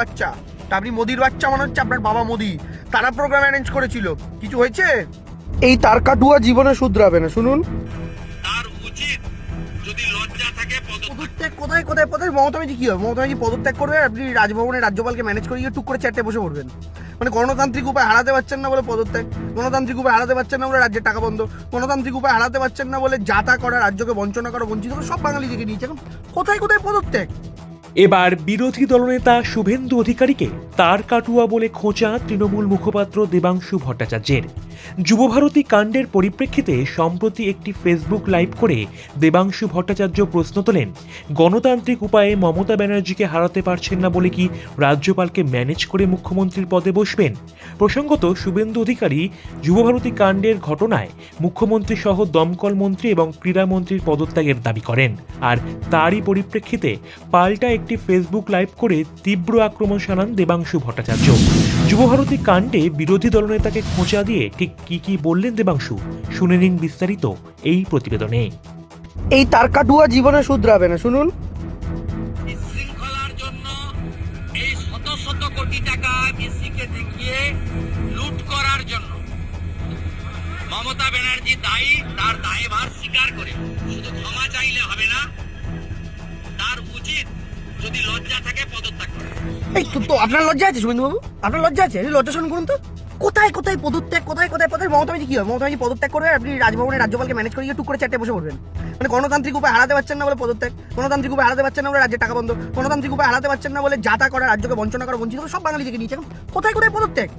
বাচ্চা। তা আপনি মোদির বাচ্চা মনে হচ্ছে আপনার বাবা মোদি। তারা প্রোগ্রাম অ্যারেঞ্জ করেছিল। কিছু হয়েছে? এই তার কাটুয়া জীবনে শুধরাবে না শুনুন। তার উচিত যদি লজ্জা থাকে পদত্যাগ। কোথায় কোথায় কোথায়? মমতা কি হবে? মমতা ব্যানার্জি পদত্যাগ করবে আপনি রাজভবনে রাজ্যপালকে ম্যানেজ করে গিয়ে টুক করে চারটে বসে পড়বেন। মানে গণতান্ত্রিক উপায় হারাতে পারছেন না বলে পদত্যাগ। গণতান্ত্রিক উপায় হারাতে পারছেন না বলে রাজ্যের টাকা বন্ধ। গণতান্ত্রিক উপায় হারাতে পারছেন না বলে যাতা করা রাজ্যকে বঞ্চনা করা বঞ্চিত করা সব বাঙালি দিকে নিয়েছে। এখন কোথায় কোথায় পদত্যাগ? এবার বিরোধী দলনেতা শুভেন্দু অধিকারীকে তার কাটুয়া বলে খোঁচা তৃণমূল মুখপাত্র দেবাংশু ভট্টাচার্যের। যুবভারতী কাণ্ডের পরিপ্রেক্ষিতে সম্প্রতি একটি ফেসবুক লাইভ করে দেবাংশু ভট্টাচার্য প্রশ্ন তোলেন, গণতান্ত্রিক উপায়ে মমতা ব্যানার্জিকে হারাতে পারছেন না বলে কি রাজ্যপালকে ম্যানেজ করে মুখ্যমন্ত্রীর পদে বসবেন? প্রসঙ্গত শুভেন্দু অধিকারী যুবভারতী কাণ্ডের ঘটনায় মুখ্যমন্ত্রী সহ দমকল মন্ত্রী এবং ক্রীড়ামন্ত্রীর পদত্যাগের দাবি করেন। আর তারই পরিপ্রেক্ষিতে পাল্টা একটি ফেসবুক লাইভ করে তীব্র আক্রমণ শানান দেবাংশু ভট্টাচার্য। যুবভারতী কাণ্ডে বিরোধী দলনেতাকে খোঁচা দিয়ে ঠিক কি কি বললেন দেবাংশু? শুনে নিন বিস্তারিত এই প্রতিবেদনে। এই তার কাটুয়া জীবনে শুধরাবে না শুনুন। বিশৃঙ্খলার জন্য এই শত শত কোটি টাকা মেসিকে দেখিয়ে লুট করার জন্য মমতা ব্যানার্জি দায়ী তার দায়ভার স্বীকার করে। শুধু ক্ষমা যদি লজ্জা থাকে, পদত্যাগ করা। এই, তো আপনার লজ্জা আছে শুভেন্দুবাবু আপনার লজ্জা আছে? লজ্জা শুনুন করুন তো। কোথায় কোথায় পদত্যাগ, কোথায় কোথায় কোথায় মমতা কি হবে মমতা পদত্যাগ করবে আপনি রাজভবনে রাজ্যপালকে ম্যানেজ করে টুক করে চারটে বসে পড়বেন। মানে গণতান্ত্রিক উপায় হারাতে পারছেন না বলে পদত্যাগ। গণতান্ত্রিক উপায় হারাতে পারছেন না বলে রাজ্যের টাকা বন্ধ। গণতান্ত্রিক উপায় হারাতে পারছেন না বলে যাতা করা, রাজ্যকে বঞ্চনা করা, বঞ্চিত সব বাঙালি দিকে নিয়েছে। কোথায় কোথায় পদত্যাগ?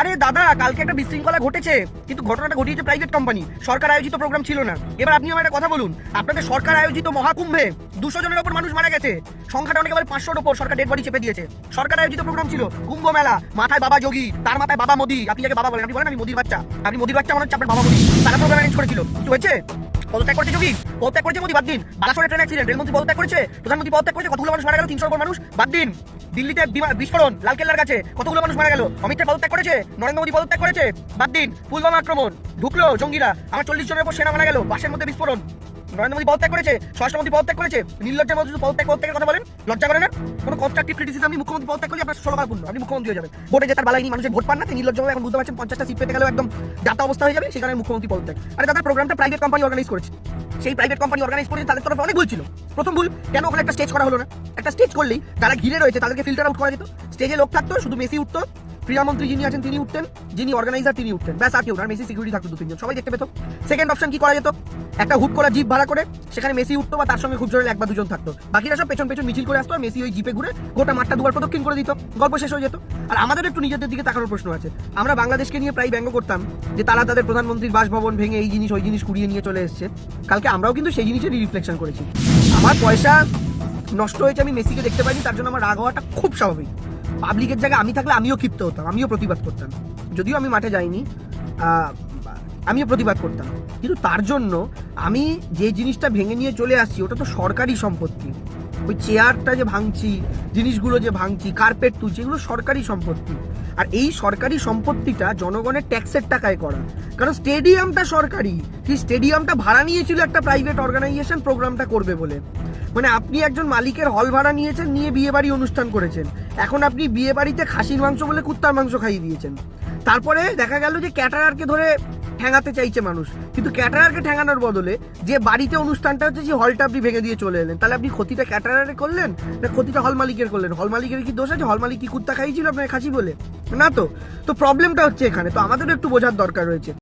আরে দাদা, কালকে একটা বিশৃঙ্খলা ঘটেছে। কিন্তু ঘটনাটা ঘটিয়েছে প্রাইভেট কোম্পানি সরকার আয়োজিত প্রোগ্রাম ছিল না। এবার আপনি আমার একটা কথা বলুন। আপনাদের সরকার আয়োজিত মহাকুম্ভে দুশো জনের ওপর মানুষ মারা গেছে। সংখ্যাটা অনেক পাঁচশোর ওপর, সরকার ডেড বডি চেপে দিয়েছে। সরকার আয়োজিত প্রোগ্রাম ছিল কুম্ভ মেলা, মাথায় বাবা যোগী, তার মাথায় বাবা মোদি। আপনি যাকে বাবা বলেন, আপনি বলেন আমি মোদির বাচ্চা। আপনি মোদির বাচ্চা মনে হচ্ছে আপনার বাবা মোদি। তারা প্রোগ্রাম অ্যারেঞ্জ করেছিল। কিছু হয়েছে? পদত্যাগ করেছে যোগী। পদত্যাগ করেছে মোদি, বাদ দিন। বালাসোরে ট্রেন অ্যাক্সিডেন্ট রেলমন্ত্রী পদত্যাগ করেছে, প্রধানমন্ত্রী পদত্যাগ করেছে, কতগুলো মানুষ মারা গেল? তিনশোর ওপর মানুষ? বাদ দিন। দিল্লিতে বিস্ফোরণ, লালকেল্লার কাছে কতগুলো মানুষ মারা গেল? অমিত পদত্যাগ করেছে, নরেন্দ্র মোদী পদত্যাগ করেছে, বাদ দিন। পুলওয়ামা আক্রমণ, ঢুকলো জঙ্গিরা। আমার চল্লিশ জনের উপর সেনা মারা গেল বাসের মধ্যে বিস্ফোরণ। নরেন্দ্র মোদী পদত্যাগ করেছে, স্বরাষ্ট্রমন্ত্রী পদত্যাগ করেছে, নির্লজ্জের মধ্যে পদত্যাগ, পদত্যাগের কথা বলেন, লজ্জা করে না? কোনো কনস্ট্রাকটিভ ক্রিটিসিজম আপনি মুখ্যমন্ত্রী পদত্যাগ করলে আপনার ষোলো পূর্ণ, আপনি মুখ্যমন্ত্রী হয়ে যাবেন। ভোটে জেতার বালাই মানুষের ভোট পান না তিনি নির্লজ্জভাবে এখন বুঝতে পারছেন পঞ্চাশটা সিট পেতে গেলেও একদম যাতা অবস্থা হয়ে যাবে সেখানে মুখ্যমন্ত্রী পদত্যাগ। আরে দাদা প্রোগ্রামটা প্রাইভেট কোম্পানি অর্গানাইজ করেছে। সেই প্রাইভেট কোম্পানি অর্গানাইজ করেছে, তাদের তরফে অনেক ভুল ছিল। প্রথম ভুল, কেন ওখানে একটা স্টেজ করা হলো না? একটা স্টেজ করলেই যারা ঘিরে রয়েছে, তাদেরকে ফিল্টার আউট করা যেত। স্টেজে লোক থাকতো, শুধু মেসি উঠতো, ক্রীড়ামন্ত্রী যিনি আছেন তিনি উঠতেন, যিনি অর্গানাইজার তিনি উঠতেন। ব্যাস, আর কেউ না মেসি সিকিউরিটি থাকতো দু তিনজন সবাই দেখতে পেত। সেকেন্ড অপশন কি করা যেত? একটা হুট করা জিপ ভাড়া করে, সেখানে মেসি উঠতো বা তার সঙ্গে খুব জোরে এক বা দুজন থাকতো। বাকিরা সব পেছন পেছন মিছিল করে আসতো আর মেসি ওই জিপে ঘুরে গোটা মাঠটা দুবার প্রদক্ষিণ করে দিত। গল্প শেষ হয়ে যেত। আর আমাদের একটু নিজেদের দিকে তাকানোর প্রশ্ন আছে। আমরা বাংলাদেশকে নিয়ে প্রায় ব্যঙ্গ করতাম যে তারা তাদের প্রধানমন্ত্রীর বাসভবন ভেঙে এই জিনিস ওই জিনিস কুড়িয়ে নিয়ে চলে এসছে। কালকে আমরাও কিন্তু সেই জিনিসেরই রিফ্লেকশন করেছি। আমার পয়সা নষ্ট হয়েছে আমি মেসিকে দেখতে পাইনি, তার জন্য আমার রাগ হওয়াটা খুব স্বাভাবিক। পাবলিকের জায়গায় আমি থাকলে আমিও ক্ষিপ্ত হতাম, আমিও প্রতিবাদ করতাম। যদিও আমি মাঠে যাইনি আমিও প্রতিবাদ করতাম। কিন্তু তার জন্য আমি যে জিনিসটা ভেঙে নিয়ে চলে আসছি, ওটা তো সরকারি সম্পত্তি। ওই চেয়ারটা যে ভাঙছি, জিনিসগুলো যে ভাঙছি কার্পেট তুলছি, এগুলো সরকারি সম্পত্তি। আর এই সরকারি সম্পত্তিটা জনগণের ট্যাক্সের টাকায় করা। কারণ স্টেডিয়ামটা সরকারি। কি স্টেডিয়ামটা ভাড়া নিয়েছিল একটা প্রাইভেট অর্গানাইজেশন প্রোগ্রামটা করবে বলে। মানে আপনি একজন মালিকের হল ভাড়া নিয়েছেন, নিয়ে বিয়ে বাড়ি অনুষ্ঠান করেছেন। এখন আপনি বিয়ে বাড়িতে খাসির মাংস বলে কুত্তার মাংস খাইয়ে দিয়েছেন। তারপরে দেখা গেল যে ক্যাটারারকে ধরে ঠ্যাঙাতে চাইছে মানুষ। কিন্তু ক্যাটারারকে ঠেঙানোর বদলে যে বাড়িতে অনুষ্ঠানটা হচ্ছে যে হলটা আপনি ভেঙে দিয়ে চলে এলেন। তাহলে আপনি ক্ষতিটা ক্যাটারারে করলেন, না ক্ষতিটা হল মালিকের করলেন? হল মালিকের কি দোষ আছে? হল মালিক কি কুত্তা খাইয়েছিল আপনার খাসি বলে? না তো। তো প্রবলেমটা হচ্ছে এখানে। তো আমাদেরও একটু বোঝার দরকার রয়েছে।